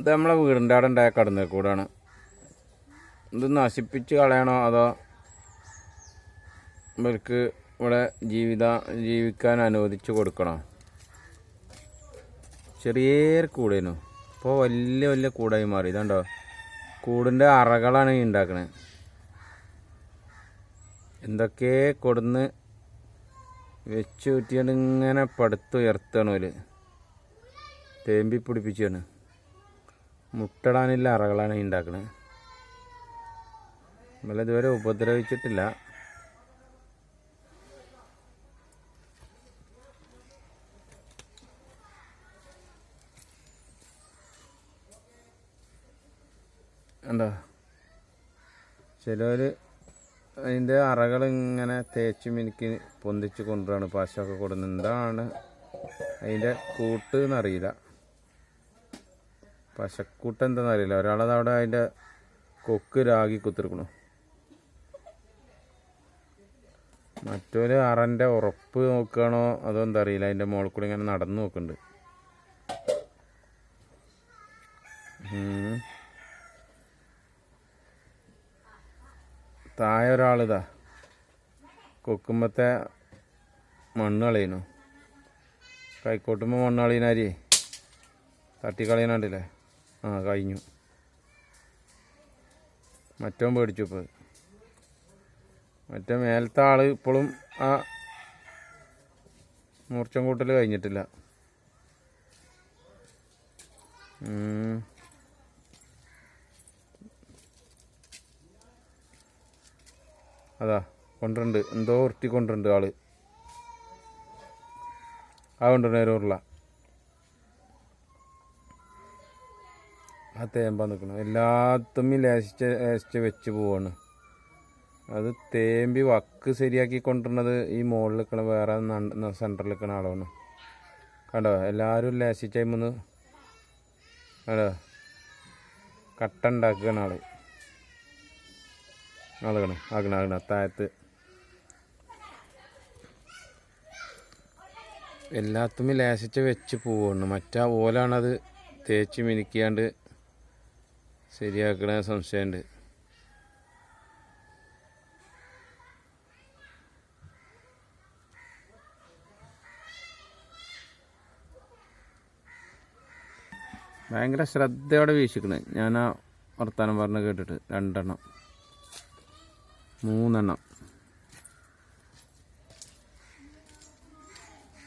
ഇത് നമ്മളെ വീടിന്റെ അവിടെ ഉണ്ടായ കടന്നേ കൂടാണ് ഇത് നശിപ്പിച്ച് കളയണോ അതോ ഇവർക്ക് ഇവിടെ ജീവിത ജീവിക്കാൻ അനുവദിച്ച് കൊടുക്കണോ? ചെറിയ കൂടേനു. ഇപ്പോൾ വലിയ വലിയ കൂടായി മാറി. ഇതുണ്ടോ? കൂടിന്റെ അറകളാണ് ഈ ഉണ്ടാക്കണത് എന്തൊക്കെ കൊടുന്ന് വെച്ച് ഊറ്റിയാണ്ട് ഇങ്ങനെ പടുത്തുയർത്തണോൽ തേമ്പി പിടിപ്പിച്ചാണ്. മുട്ടടാനില്ല അറകളാണ് ഉണ്ടാക്കുന്നത് നമ്മളെ ഇതുവരെ ഉപദ്രവിച്ചിട്ടില്ല. എന്താ? ചിലവർ അതിന്റെ അറകൾ ഇങ്ങനെ തേച്ച് മിനുക്കി പൊന്തിച്ച് കൊണ്ടുവരാണ് പശയൊക്കെ കൊടുക്കുന്നത് എന്താണ് അതിന്റെ കൂട്ട് എന്നറിയില്ല. പശക്കൂട്ട് എന്താണെന്ന് അറിയില്ല ഒരാളത് അവിടെ അതിന്റെ കൊക്ക് രാഗി കുത്തിരിക്കണു. മറ്റൊരു അറന്റെ ഉറപ്പ് നോക്കുകയാണോ അതോ എന്താ അറിയില്ല. അതിന്റെ മുകളിൽ കൂടി ഇങ്ങനെ നടന്നു നോക്കുന്നുണ്ട്. തായ ഒരാളിതാ കൊക്കുമ്പത്തെ മണ്ണ് കളയുന്നു. കൈക്കോട്ടുമ്പോൾ മണ്ണ് കളയുന്നാരി തട്ടിക്കളയുന്നുണ്ടല്ലേ ആ കഴിഞ്ഞു. മറ്റവൻ പേടിച്ചു ഇപ്പോൾ മറ്റേ മേലത്തെ ആൾ ഇപ്പോഴും ആ മൂർച്ചം കൂട്ടൽ കഴിഞ്ഞിട്ടില്ല. അതാ കൊണ്ടുണ്ട് എന്തോ ഉരുട്ടി കൊണ്ടുണ്ട് ആൾ. ആ കൊണ്ടുണ്ട് ഒരു ഉരുള. ആ തേമ്പ നിൽക്കണം എല്ലാത്തുമ്മി ലേശിച്ച് ലേശിച്ച് വെച്ച് പോവാണ്. അത് തേമ്പി വക്ക് ശരിയാക്കി കൊണ്ടുവരുന്നത് ഈ മുകളിൽ നിൽക്കണ വേറെ സെന്ററിൽ നിൽക്കണ ആളാണ്. കണ്ടോ? എല്ലാവരും ലേശിച്ചൈമെന്ന് കണ്ടോ? കട്ട ഉണ്ടാക്കുകയാണ് ആൾ. ആളുകണ് ആകണ ആകണ താഴത്ത്. എല്ലാത്തുമ്മി ലേശിച്ച് വെച്ച് പോവാണ്. മറ്റാ ഓലാണത് തേച്ച് മിനുക്കിയാണ്ട് ശരിയാക്കണ സംശയമുണ്ട് ഭയങ്കര ശ്രദ്ധയോടെ വീക്ഷിക്കണേ. ഞാൻ ആ വർത്താനം പറഞ്ഞ് കേട്ടിട്ട് രണ്ടെണ്ണം. മൂന്നെണ്ണം.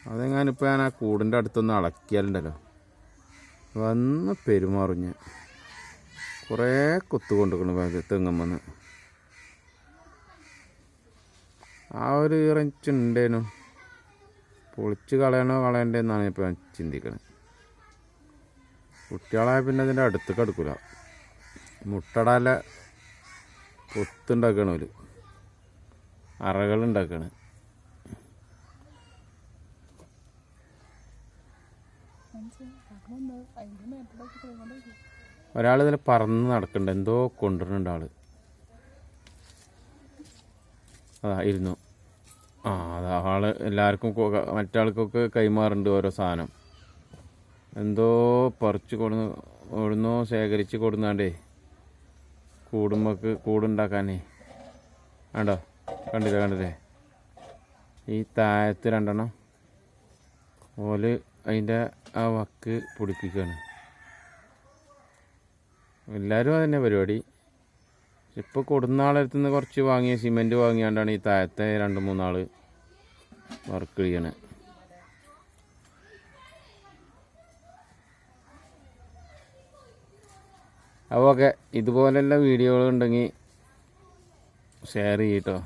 അതെങ്ങാനിപ്പോൾ ഞാൻ ആ കൂടിന്റെ അടുത്തൊന്ന് അളക്കിയാലുണ്ടല്ലോ. വന്ന് പെരുമാറും ഞാൻ. കുറേ കൊത്ത് കൊണ്ടുക്കണം വന്ന് ആ ഒരു ഇറച്ചുണ്ടേനു പൊളിച്ച് കളയണോ കളയണ്ടേന്നാണ് ഇപ്പോൾ ഞാൻ ചിന്തിക്കണത് കുട്ടികളായ പിന്നെ അതിന്റെ അടുത്ത് അടുക്കൂല. മുട്ടടാല കൊത്തുണ്ടാക്കണ ഒരു അറകൾ ഉണ്ടാക്കണ. ഒരാൾ ഇതിൽ പറന്ന് നടക്കണ്ട. എന്തോ കൊണ്ടുവരുന്നുണ്ട് ആൾ അതാ ഇരുന്നു. ആ അതാ ആൾ എല്ലാവർക്കും മറ്റാൾക്കൊക്കെ കൈമാറുന്നുണ്ട് ഓരോ സാധനം. എന്തോ പറിച്ച് കൊടുന്ന് ഓടുന്നോ ശേഖരിച്ച് കൊടുന്നാണ്ടേ. കൂടുമ്പക്ക് കൂടുണ്ടാക്കാനേ. ആണ്ടോ കണ്ടില്ലേ കണ്ടില്ലേ? ഈ താഴത്ത് രണ്ടെണ്ണം. ഓൽ അതിന്റെ ആ വക്ക് പൊടിപ്പിക്കുകയാണ് എല്ലാവരും അതന്നെ പരിപാടി. ഇപ്പോൾ കൊടുന്നാളടുത്തു നിന്ന് കുറച്ച് വാങ്ങിയ സിമെന്റ് വാങ്ങിയാണ്ടാണ് ഈ താഴത്തെ രണ്ട് മൂന്നാൾ വർക്ക് ചെയ്യണത് അപ്പോൾ ഓക്കെ ഇതുപോലെയുള്ള വീഡിയോകൾ ഉണ്ടെങ്കിൽ ഷെയർ ചെയ്യട്ടോ